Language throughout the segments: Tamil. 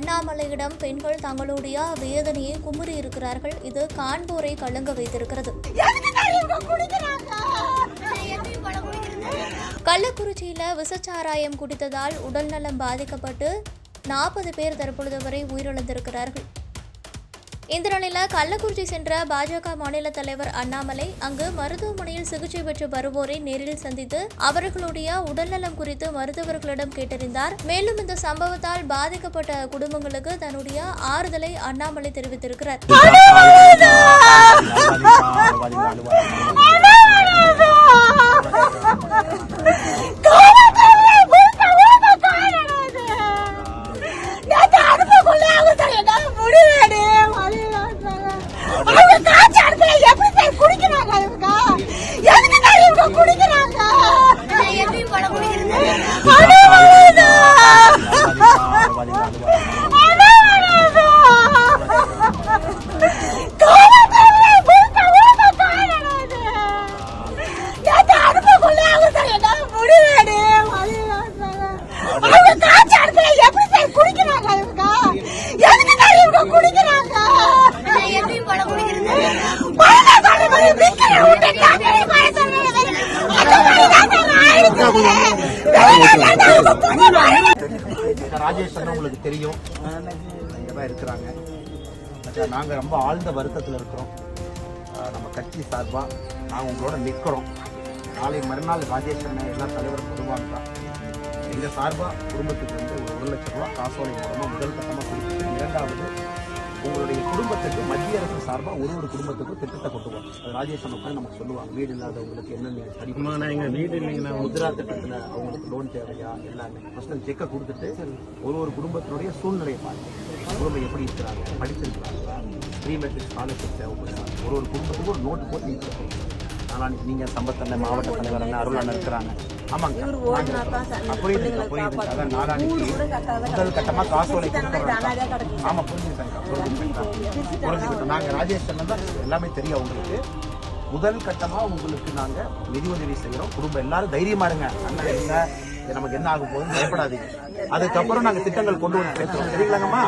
அண்ணாமலையிடம் பெண்கள் தங்களுடைய வேதனையை குமுறி இருக்கிறார்கள். இது கான்பூரை கலங்க வைத்திருக்கிறது. கள்ளக்குறிச்சியில் விசச்சாராயம் குடித்ததால் உடல்நலம் பாதிக்கப்பட்டு நாற்பது பேர் தற்பொழுது வரை உயிரிழந்திருக்கிறார்கள். இந்த நிலையில் கள்ளக்குறிச்சி சென்ற பாஜக மாநில தலைவர் அண்ணாமலை அங்கு மருத்துவமனையில் சிகிச்சை பெற்று வருவோரை நேரில் சந்தித்து அவர்களுடைய உடல்நலம் குறித்து மருத்துவர்களிடம் கேட்டறிந்தார். மேலும் இந்த சம்பவத்தால் பாதிக்கப்பட்ட குடும்பங்களுக்கு தன்னுடைய ஆறுதலை அண்ணாமலை தெரிவித்திருக்கிறார். ராஜேஷ் அண்ணா உங்களுக்கு தெரியும். தான் இருக்கிறாங்க. நாங்கள் நாங்க ரொம்ப ஆழ்ந்த வருத்தத்தில் இருக்கிறோம். நம்ம கட்சி சார்பா நாங்கள் உங்களோட நிற்கிறோம் நாளை மறுநாள் ராஜேஷ் அண்ணன் எல்லா தலைவரும் வருவாங்க. எங்க சார்பா குடும்பத்துக்கு வந்து ஒரு ஒரு லட்சம் ரூபா காசோலை மூலமா முதல் கட்டமாக கொடுத்துட்டு இரண்டாவது உங்களுடைய குடும்பத்துக்கு மத்திய அரசு சார்பா ஒரு ஒரு குடும்பத்துக்கும் திட்டத்தை கொண்டு வரும் அது ராஜேஷ் உட்கார்ந்து நமக்கு சொல்லுவாங்க. வீடு இல்லாதவங்களுக்கு என்ன நீங்க சரி எங்க வீடு இல்லைங்கண்ணா. முத்ரா திட்டத்துல அவங்களுக்கு லோன் தேவையா எல்லாமே. ஃபர்ஸ்ட் செக்கை கொடுத்துட்டு ஒரு ஒரு குடும்பத்தினுடைய சூழ்நிலையை பாருங்க குடும்பம் எப்படி இருக்கிறாங்க படிச்சிருக்கிறாங்க ப்ரீ மெட்ரிக் ஸ்காலர்ஷிப் தேவைப்படுறாங்க ஒரு ஒரு குடும்பத்துக்கும் ஒரு நோட்டு போட்டு நீங்க கொடுக்கணும். நாளான்னைக்கு நீங்க சம்பத்தண்ண மாவட்ட தலைவர் அண்ணன் அருள் அண்ணன் இருக்கிறாங்க. ஆமாங்க. புரியுதுங்க புரியுதுங்க அதான் நாளான்னைக்கு முதல் கட்டமா காசோலை கொடுத்துறோம் ஆமா புரிஞ்சுக்கிட்டாங்க புரிஞ்சுக்கிட்டாங்க புரிஞ்சுக்கிட்டோம் நாங்க ராஜேஷ் தான். எல்லாமே தெரியும் உங்களுக்கு முதல் கட்டமா உங்களுக்கு நாங்க நிதி உதவி செய்யறோம். குடும்பம் எல்லாரும் தைரியமா இருங்க. அண்ணன் இருங்க இது நமக்கு என்ன ஆகும் போகுதுன்னு பயப்படாதீங்க. அதுக்கப்புறம் நாங்க திட்டங்கள் கொண்டு வந்து பேசுறோம் சரிங்களாங்கம்மா?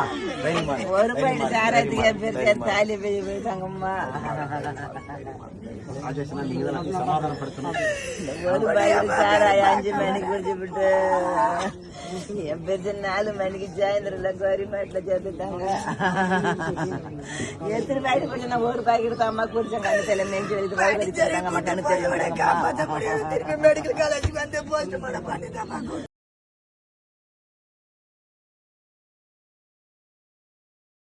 நீங்க தான் சமாதானப்படுத்தணும். ஒரு பையன் சாராயம் அஞ்சு மணிக்கு குடிச்சு விட்டு నాలు మనకి జాయింద్రల గౌరిమెట్ల చదువుతాము ఎత్తులు బయటపడిన ఊరు బయటకు అమ్మ కూర్చొని కనుక మెంటి ఇది బయట అన్నమాట అనుకోలేదు మెడికల్ కాలేజీకి అంతే పోస్ట్ పడపండి